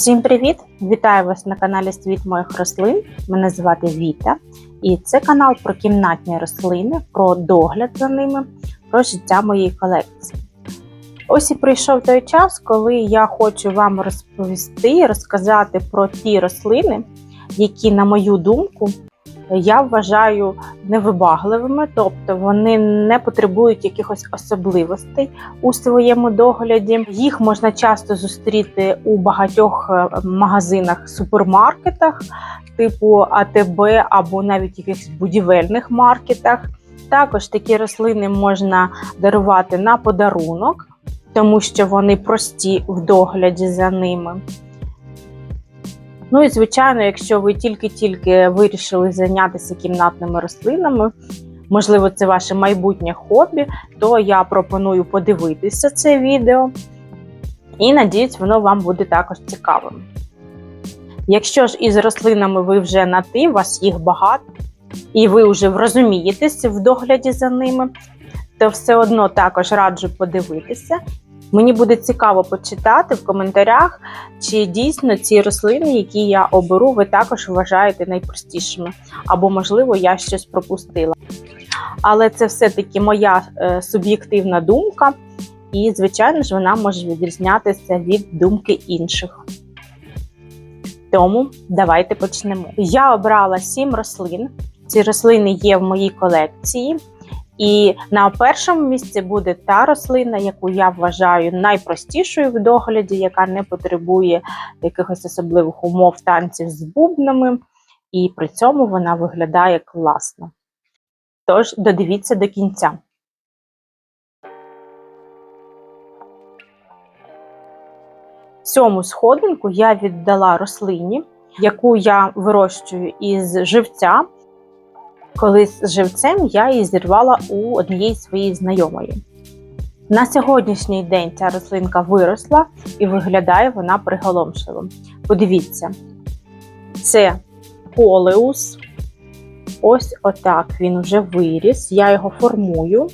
Всім привіт! Вітаю вас на каналі Світ моїх рослин. Мене звати Віта, і це канал про кімнатні рослини, про догляд за ними, про життя моєї колекції. Ось і прийшов той час, коли я хочу вам розповісти, розказати про ті рослини, які, на мою думку, я вважаю невибагливими, тобто вони не потребують якихось особливостей у своєму догляді. Їх можна часто зустріти у багатьох е, магазинах, супермаркетах, типу АТБ або навіть якихось будівельних маркетах. Також такі рослини можна дарувати на подарунок, тому що вони прості в догляді за ними. Ну і звичайно, якщо ви тільки-тільки вирішили зайнятися кімнатними рослинами, можливо, це ваше майбутнє хобі, то я пропоную подивитися це відео і надіюсь, воно вам буде також цікавим. Якщо ж із рослинами ви вже на ти, у вас їх багато, і ви вже розумієтесь в догляді за ними, то все одно також раджу подивитися Мені буде цікаво почитати в коментарях, чи дійсно ці рослини, які я оберу, ви також вважаєте найпростішими, або, можливо, я щось пропустила. Але це все-таки моя е, суб'єктивна думка, і, звичайно ж, вона може відрізнятися від думки інших. Тому давайте почнемо. Я обрала сім рослин. Ці рослини є в моїй колекції. І на першому місці буде та рослина, яку я вважаю найпростішою в догляді, яка не потребує якихось особливих умов танців з бубнами, і при цьому вона виглядає класно. Тож, додивіться до кінця. Цьому сходинку я віддала рослині, яку я вирощую із живця. Колись з живцем я її зірвала у однієї своєї знайомої. На сьогоднішній день ця рослинка виросла і виглядає вона приголомшливо. Подивіться, це колеус. Ось отак він вже виріс. Я його формую.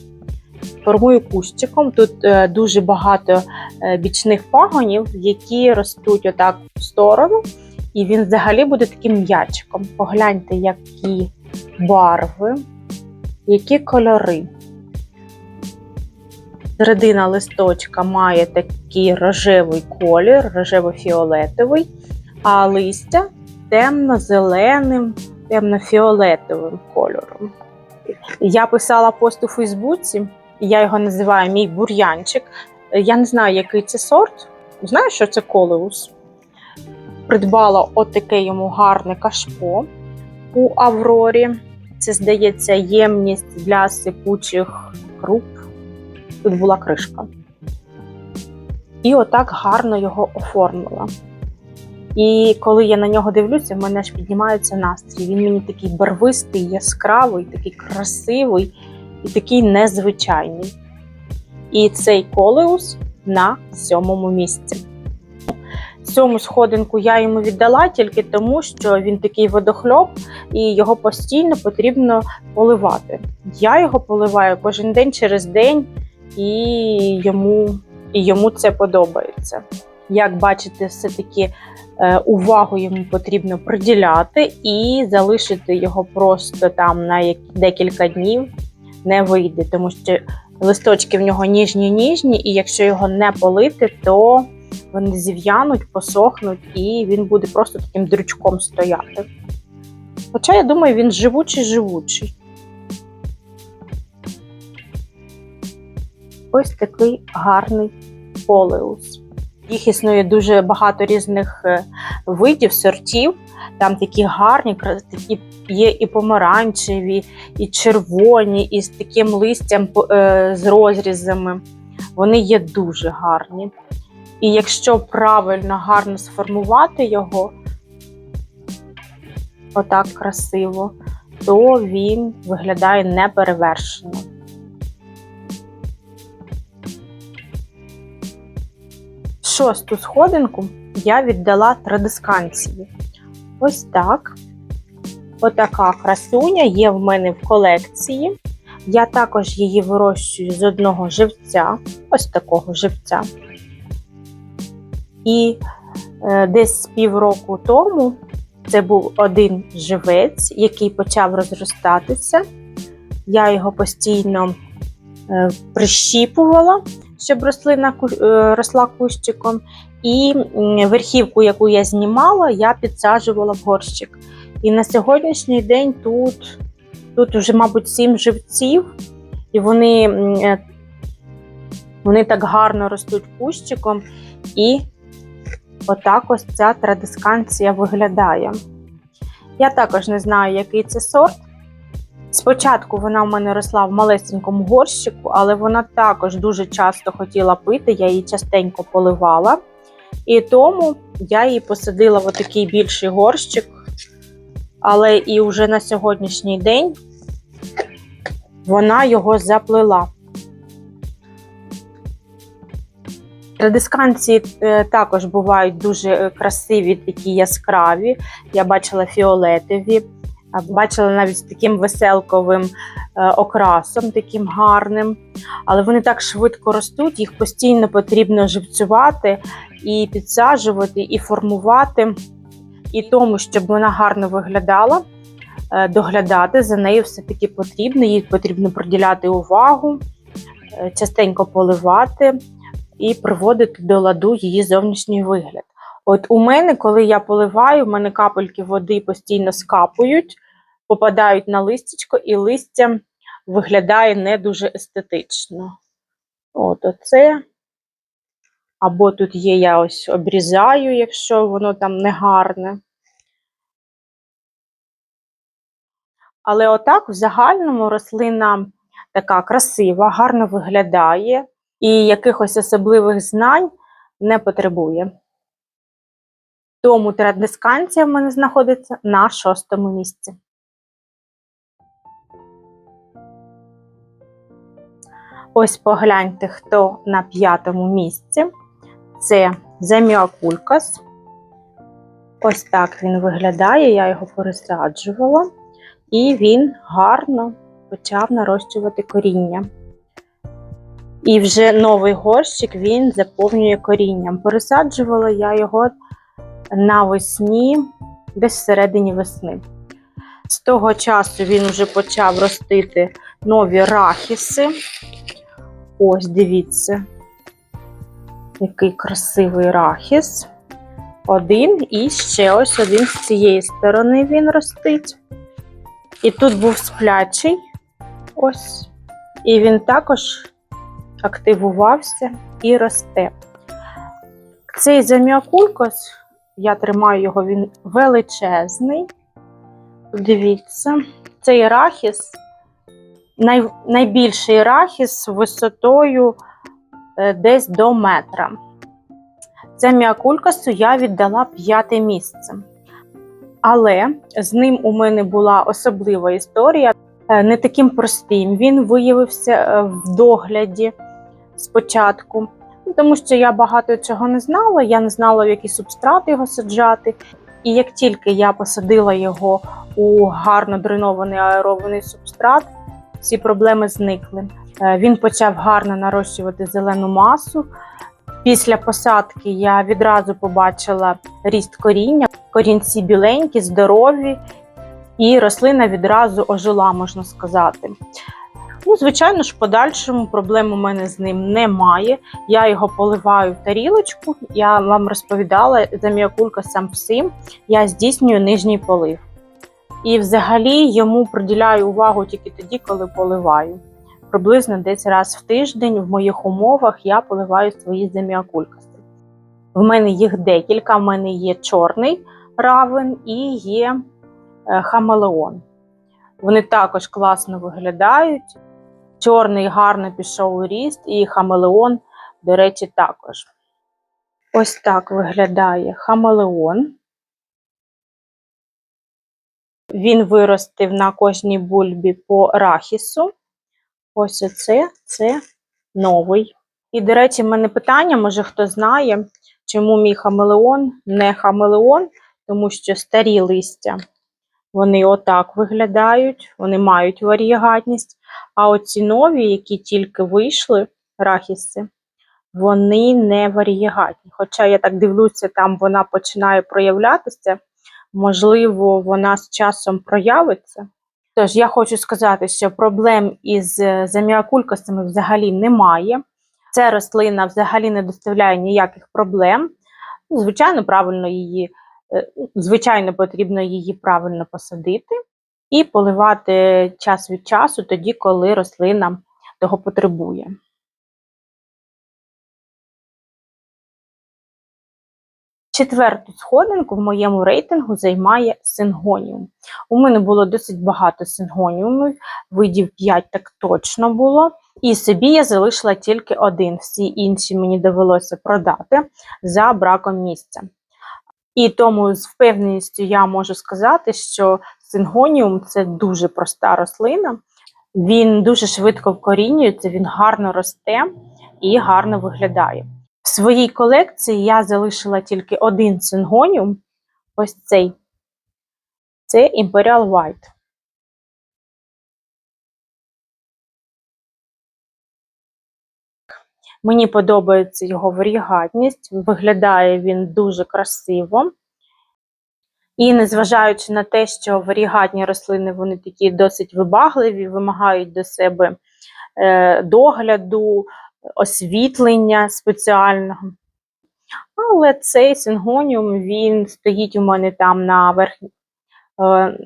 Формую кущиком. Тут е, дуже багато е, бічних пагонів, які ростуть отак в сторону, і він взагалі буде таким м'ячиком. Погляньте, які барви, які кольори. Середина листочка має такий рожевий колір, рожево-фіолетовий, а листя темно-зеленим, темно-фіолетовим кольором. Я писала пост у Фейсбуці, я його називаю мій бур'янчик. Я не знаю, який це сорт. Знаю, що це колеус. Придбала отаке йому гарне кашпо у Аврорі. Це, здається, ємність для сипучих круп. Тут була кришка. І отак гарно його оформила. І коли я на нього дивлюся, в мене ж піднімається настрій. Він мені такий барвистий, яскравий, такий красивий і такий незвичайний. І цей колеус на сьомому місці. Цьому сходинку я йому віддала тільки тому, що він такий водохльоп і його постійно потрібно поливати. Я його поливаю кожен день через день, і йому, і йому це подобається. Як бачите, все-таки е, увагу йому потрібно приділяти і залишити його просто там на декілька днів не вийде, тому що листочки в нього ніжні-ніжні, і якщо його не полити, то вони зів'януть, посохнуть, і він буде просто таким дрючком стояти. Хоча, я думаю, він живучий-живучий. Ось такий гарний полеус. Їх існує дуже багато різних е, видів, сортів. Там такі гарні, такі є і помаранчеві, і червоні, і з таким листям е, з розрізами. Вони є дуже гарні. І якщо правильно, гарно сформувати його, отак красиво, то він виглядає неперевершено. Шосту сходинку я віддала традисканції. Ось так. Отака красуня є в мене в колекції. Я також її вирощую з одного живця, ось такого живця. І Е, Десь півроку тому це був один живець, який почав розростатися. Я його постійно е, прищіпувала, щоб рослина е, росла кущиком. І верхівку, яку я знімала, я підсаджувала в горщик. І на сьогоднішній день тут, тут вже, мабуть, сім живців, і вони, вони так гарно ростуть кущиком. І отак ось ця традисканція виглядає. Я також не знаю, який це сорт. Спочатку вона в мене росла в малесенькому горщику, але вона також дуже часто хотіла пити, я її частенько поливала. І тому я її посадила в такий більший горщик. Але і вже на сьогоднішній день вона його заплела. Традисканції е, також бувають дуже е, красиві, такі яскраві. Я бачила фіолетові, бачила навіть з таким веселковим е, окрасом, таким гарним. Але вони так швидко ростуть, їх постійно потрібно живцювати і підсаджувати, і формувати. І тому, щоб вона гарно виглядала, доглядати за нею все-таки потрібно. Їй потрібно приділяти увагу, частенько поливати і приводити до ладу її зовнішній вигляд. От у мене, коли я поливаю, в мене капельки води постійно скапують, попадають на листячко, і листя виглядає не дуже естетично. От оце. Або тут є, я ось обрізаю, якщо воно там не гарне. Але отак в загальному рослина така красива, гарно виглядає і якихось особливих знань не потребує. Тому традисканція в мене знаходиться на шостому місці. Ось погляньте, хто на п'ятому місці. Це Земіакулькас. Ось так він виглядає, я його пересаджувала, і він гарно почав нарощувати коріння. І вже новий горщик він заповнює корінням. Пересаджувала я його навесні, десь всередині весни. З того часу він вже почав ростити нові рахіси. Ось, дивіться, який красивий рахіс. Один і ще ось один з цієї сторони він ростить. І тут був сплячий. Ось. І він також активувався і росте. Цей заміакулькос, я тримаю його, він величезний. Дивіться, цей рахіс, най, найбільший рахіс висотою е, десь до метра. Це міакулькасу я віддала п'яте місце. Але з ним у мене була особлива історія, е, не таким простим. Він виявився е, в догляді спочатку, Ну, тому що я багато цього не знала, я не знала, в який субстрат його саджати. І як тільки я посадила його у гарно дренований аерований субстрат, всі проблеми зникли. Е, Він почав гарно нарощувати зелену масу. Після посадки я відразу побачила ріст коріння, корінці біленькі, здорові, і рослина відразу ожила, можна сказати. Ну, звичайно ж, в подальшому проблем у мене з ним немає. Я його поливаю в тарілочку. Я вам розповідала за міакулька сам всім. Я здійснюю нижній полив. І взагалі йому приділяю увагу тільки тоді, коли поливаю. Приблизно десь раз в тиждень в моїх умовах я поливаю свої земіакулькаси. В мене їх декілька. В мене є чорний равен і є е, хамелеон. Вони також класно виглядають. Чорний гарно пішов у ріст, і хамелеон, до речі, також. Ось так виглядає хамелеон. Він виростив на кожній бульбі по рахісу. Ось оце це новий. І, до речі, в мене питання, може хто знає, чому мій хамелеон не хамелеон, тому що старі листя вони отак виглядають, вони мають варієгатність. А оці нові, які тільки вийшли, рахіси, вони не варієгатні. Хоча я так дивлюся, там вона починає проявлятися, можливо, вона з часом проявиться. Тож я хочу сказати, що проблем із е, заміакулькасами взагалі немає. Ця рослина взагалі не доставляє ніяких проблем. Ну, Звичайно, правильно її, звичайно, потрібно її правильно посадити і поливати час від часу, тоді, коли рослина того потребує. Четверту сходинку в моєму рейтингу займає сингоніум. У мене було досить багато сингоніумів, видів 5 так точно було. І собі я залишила тільки один. Всі інші мені довелося продати за браком місця. І тому з впевненістю я можу сказати, що сингоніум це дуже проста рослина. Він дуже швидко вкорінюється, він гарно росте і гарно виглядає. В своїй колекції я залишила тільки один сингоніум. Ось цей. Це Imperial White. Мені подобається його варігатність, виглядає він дуже красиво. І незважаючи на те, що варігатні рослини вони такі досить вибагливі, вимагають до себе е, догляду, освітлення спеціального. Але цей сингоніум він стоїть у мене там на верх, е,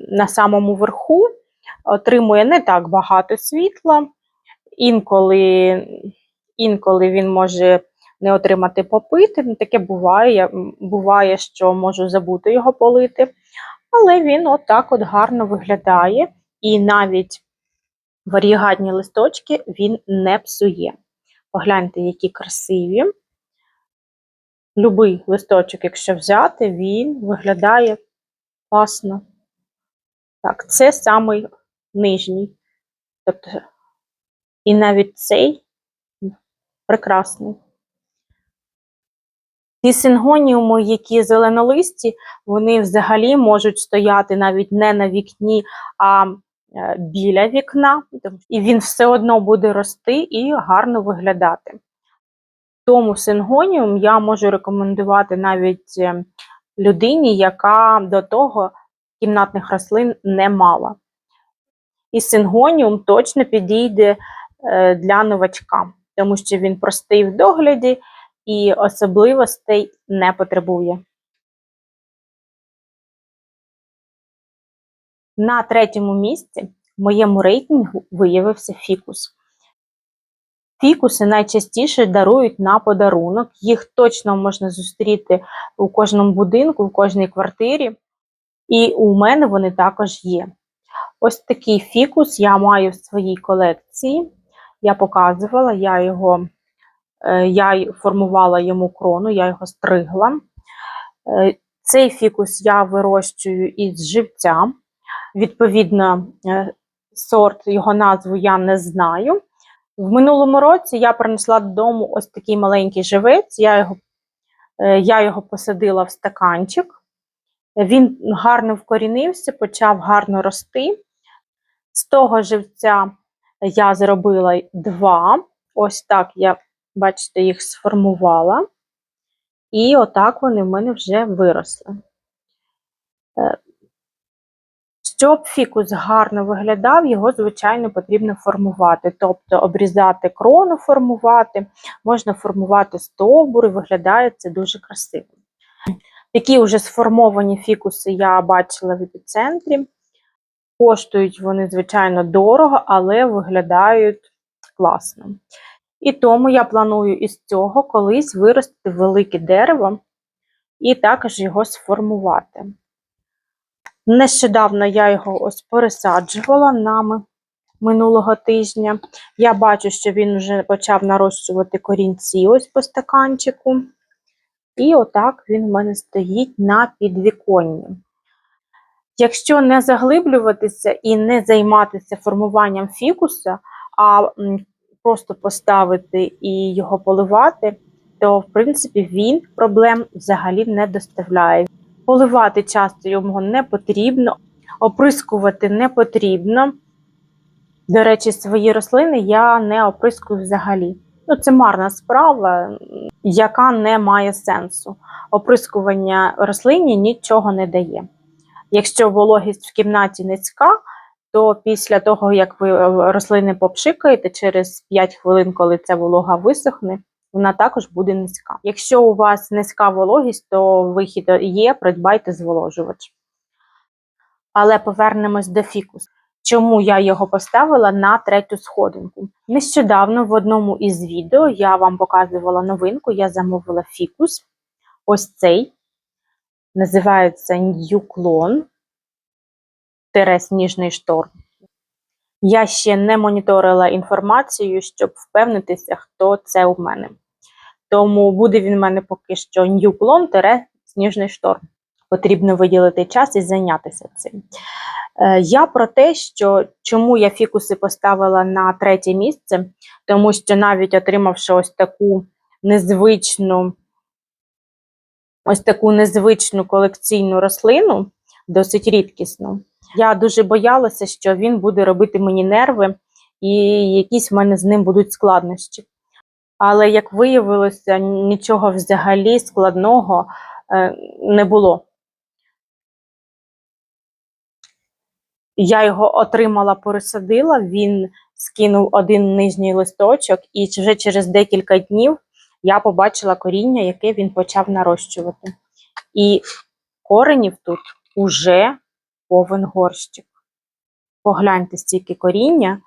на самому верху, отримує не так багато світла. Інколи, інколи він може не отримати попити. Таке буває. Буває, що можу забути його полити. Але він отак от гарно виглядає, і навіть варігатні листочки він не псує. Погляньте, які красиві. Любий листочок, якщо взяти, він виглядає класно. Так, це самий нижній. Тобто, і навіть цей прекрасний. Ті сингоніуми, які зеленолисті, вони взагалі можуть стояти навіть не на вікні, а е, біля вікна, і він все одно буде рости і гарно виглядати. Тому сингоніум я можу рекомендувати навіть е, людині, яка до того кімнатних рослин не мала. І сингоніум точно підійде е, для новачка, тому що він простий в догляді і особливостей не потребує. На третьому місці в моєму рейтингу виявився фікус. Фікуси найчастіше дарують на подарунок, їх точно можна зустріти у кожному будинку, в кожній квартирі, і у мене вони також є. Ось такий фікус я маю в своїй колекції. Я показувала, я його Е, я формувала йому крону, я його стригла. Е, цей фікус я вирощую із живця. Відповідно, е, сорт, його назву я не знаю. В минулому році я принесла додому ось такий маленький живець, я його я його посадила в стаканчик. Він гарно вкорінився, почав гарно рости. З того живця я зробила два. Ось так я Бачите, їх сформувала. І отак вони в мене вже виросли. Е, щоб фікус гарно виглядав, його, звичайно, потрібно формувати. Тобто обрізати крону, формувати, можна формувати стовбур, і виглядає це дуже красиво. Такі вже сформовані фікуси я бачила в епіцентрі. Коштують вони, звичайно, дорого, але виглядають класно. І тому я планую із цього колись виростити велике дерево і також його сформувати. Нещодавно я його ось пересаджувала нами минулого тижня. Я бачу, що він вже почав нарощувати корінці ось по стаканчику. І отак він в мене стоїть на підвіконні. Якщо не заглиблюватися і не займатися формуванням фікуса, а просто поставити і його поливати, то, в принципі, він проблем взагалі не доставляє. Поливати часто його не потрібно, оприскувати не потрібно. До речі, свої рослини я не оприскую взагалі. Ну, це марна справа, яка не має сенсу. Оприскування рослині нічого не дає. Якщо вологість в кімнаті низька, то після того, як ви е, рослини попшикаєте, через 5 хвилин, коли ця волога висохне, вона також буде низька. Якщо у вас низька вологість, то вихід є, придбайте зволожувач. Але повернемось до фікусу. Чому я його поставила на третю сходинку? Нещодавно в одному із відео я вам показувала новинку, я замовила фікус. Ось цей. Називається New Clone сніжний шторм. Я ще не моніторила інформацію, щоб впевнитися, хто це у мене. Тому буде він в мене поки що Clone сніжний шторм. Потрібно виділити час і зайнятися цим. Е, Я про те, що чому я фікуси поставила на третє місце, тому що навіть отримавши ось таку незвичну, ось таку незвичну колекційну рослину, досить рідкісну, я дуже боялася, що він буде робити мені нерви, і якісь в мене з ним будуть складнощі. Але як виявилося, нічого взагалі складного е, не було. Я його отримала, пересадила, він скинув один нижній листочок, і вже через декілька днів я побачила коріння, яке він почав нарощувати. І коренів тут уже повен горщик. Погляньте стільки коріння.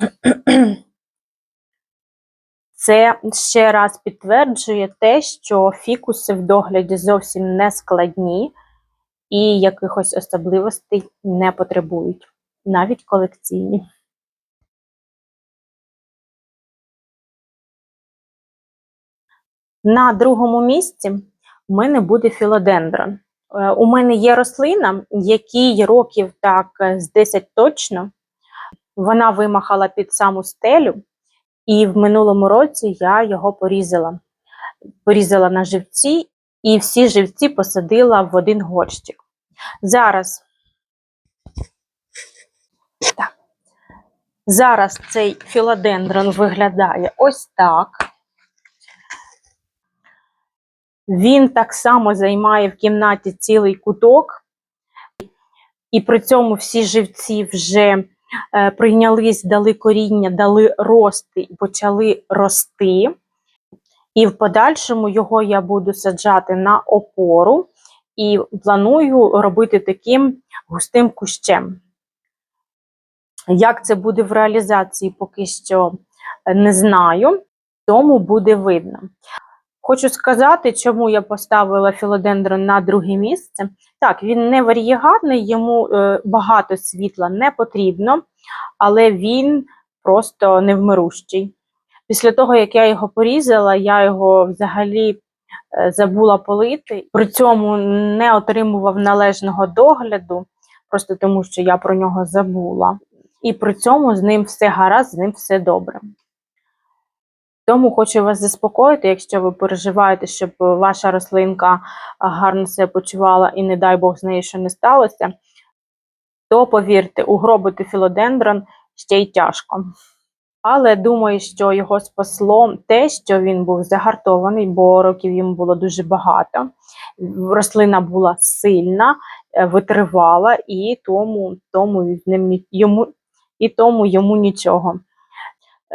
Це ще раз підтверджує те, що фікуси в догляді зовсім не складні і якихось особливостей не потребують, навіть колекційні. На другому місці у мене буде філодендрон. Е, у мене є рослина, якій років так з 10 точно. Вона вимахала під саму стелю, і в минулому році я його порізала. Порізала на живці, і всі живці посадила в один горщик. Зараз так. Зараз цей філодендрон виглядає ось так. Він так само займає в кімнаті цілий куток, і при цьому всі живці вже е, прийнялись, дали коріння, дали рости і почали рости. І в подальшому його я буду саджати на опору і планую робити таким густим кущем. Як це буде в реалізації, поки що не знаю, тому буде видно. Хочу сказати, чому я поставила філодендрон на друге місце. Так, він не варієгатний, йому е, багато світла не потрібно, але він просто невмирущий. Після того, як я його порізала, я його взагалі е, забула полити, при цьому не отримував належного догляду, просто тому що я про нього забула. І при цьому з ним все гаразд, з ним все добре. Тому хочу вас заспокоїти, якщо ви переживаєте, щоб ваша рослинка гарно себе почувала і, не дай Бог, з нею що не сталося, то повірте, угробити філодендрон ще й тяжко. Але думаю, що його спасло те, що він був загартований, бо років йому було дуже багато. Рослина була сильна, е, витривала, і тому тому, йому, і тому йому нічого.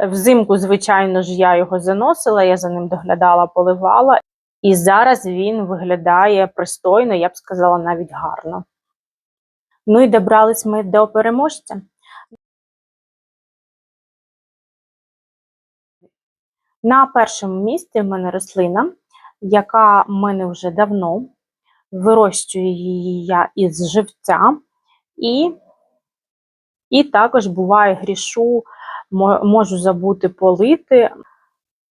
Взимку, звичайно ж, я його заносила, я за ним доглядала, поливала, і зараз він виглядає пристойно, я б сказала, навіть гарно. Ну і добрались ми до переможця. На першому місці в мене рослина, яка в мене вже давно, вирощую її я із живця, і і також буває грішу можу забути полити,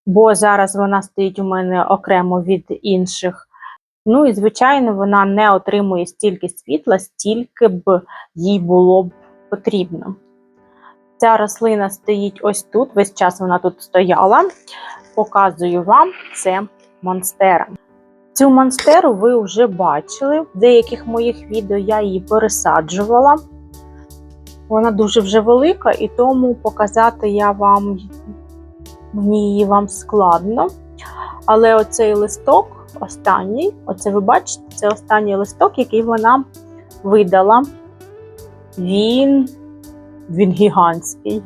бо зараз вона стоїть у мене окремо від інших. Ну і, звичайно, вона не отримує стільки світла, стільки б їй було б потрібно. Ця рослина стоїть ось тут, весь час вона тут стояла. Показую вам це монстера. Цю монстеру ви вже бачили в деяких моїх відео, я її пересаджувала. Вона дуже вже велика, і тому показати я вам мені її вам складно. Але оцей листок, останній, оце ви бачите, це останній листок, який вона видала. Він, він гігантський.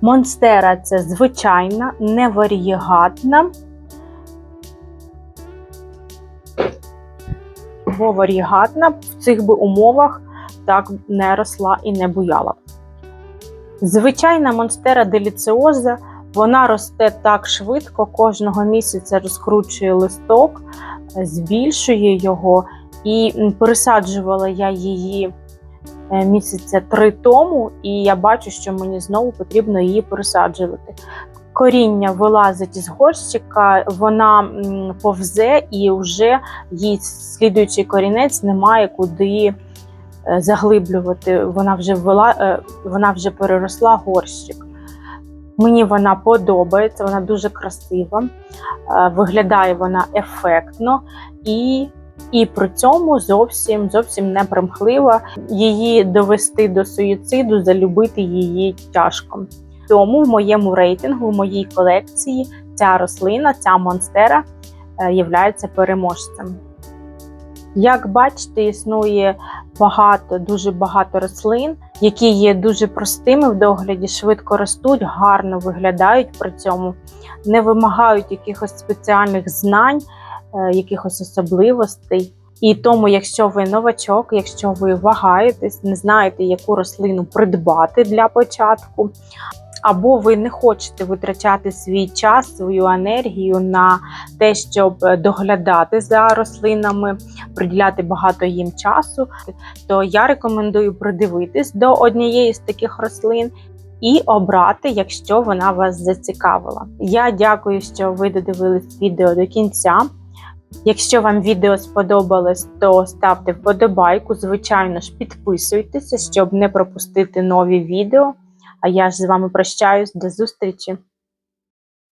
Монстера це звичайна, неварієгатна. Бо варієгатна в цих би умовах так не росла і не буяла. Звичайна монстера деліціоза, вона росте так швидко, кожного місяця розкручує листок, збільшує його. І пересаджувала я її е, місяця три тому, і я бачу, що мені знову потрібно її пересаджувати. Коріння вилазить із горщика, вона повзе і вже їй слідуючий корінець немає куди е, заглиблювати. Вона вже ввела, е, вона вже переросла горщик. Мені вона подобається, вона дуже красива, е, виглядає вона ефектно і, і при цьому зовсім зовсім не примхлива. Її довести до суїциду, залюбити її тяжко. Тому в моєму рейтингу, в моїй колекції, ця рослина, ця монстера е, являється переможцем. Як бачите, існує багато, дуже багато рослин, які є дуже простими в догляді, швидко ростуть, гарно виглядають при цьому, не вимагають якихось спеціальних знань, е, якихось особливостей. І тому, якщо ви новачок, якщо ви вагаєтесь, не знаєте, яку рослину придбати для початку, або ви не хочете витрачати свій час, свою енергію на те, щоб доглядати за рослинами, приділяти багато їм часу, то я рекомендую придивитись до однієї з таких рослин. І обрати, якщо вона вас зацікавила. Я дякую, що ви додивились відео до кінця. Якщо вам відео сподобалось, то ставте вподобайку. Звичайно ж, підписуйтеся, щоб не пропустити нові відео. А я ж з вами прощаюсь. До зустрічі!